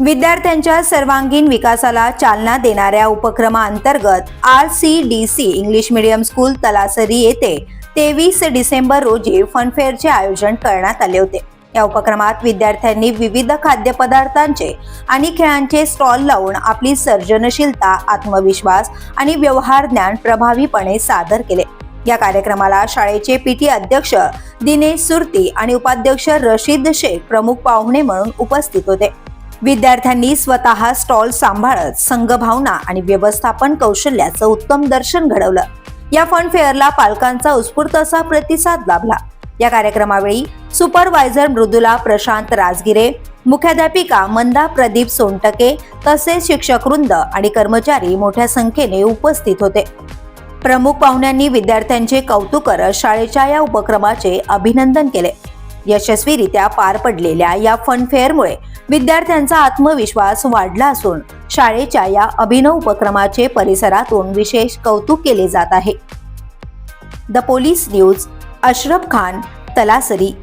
विद्यार्थ्यांच्या सर्वांगीण विकासाला चालना देणाऱ्या उपक्रमाअंतर्गत R C D C English medium school Talasari येथे तेवीस डिसेंबर रोजी फनफेअरचे आयोजन करण्यात आले होते. या उपक्रमात विद्यार्थ्यांनी विविध खाद्यपदार्थांचे आणि खेळांचे स्टॉल लावून आपली सर्जनशीलता आत्मविश्वास आणि व्यवहार ज्ञान प्रभावीपणे सादर केले. या कार्यक्रमाला शाळेचे पीटी अध्यक्ष दिनेश सुरती आणि उपाध्यक्ष रशीद शेख प्रमुख पाहुणे म्हणून उपस्थित होते. विद्यार्थ्यांनी स्वतः स्टॉल सांभाळत संघभावना आणि व्यवस्थापन कौशल्याचं उत्तम दर्शन घडवलं. या फन फेअरला पालकांचा उत्स्फूर्त असा प्रतिसाद लाभला. या कार्यक्रमावेळी सुपरवायझर मृदुला प्रशांत राजगिरे मुख्याध्यापिका मंदा प्रदीप सोनटके तसेच शिक्षक वृंद आणि कर्मचारी मोठ्या संख्येने उपस्थित होते. प्रमुख पाहुण्यांनी विद्यार्थ्यांचे कौतुक करत शाळेच्या या उपक्रमाचे अभिनंदन केले. यशस्वीरित्या पार पडलेल्या या फन फेअरमुळे विद्यार्थ्यांचा आत्मविश्वास वाढला असून शाळेच्या या अभिनव उपक्रमाचे परिसरातून विशेष कौतुक केले जात आहे. The police news Ashraf Khan Talasari.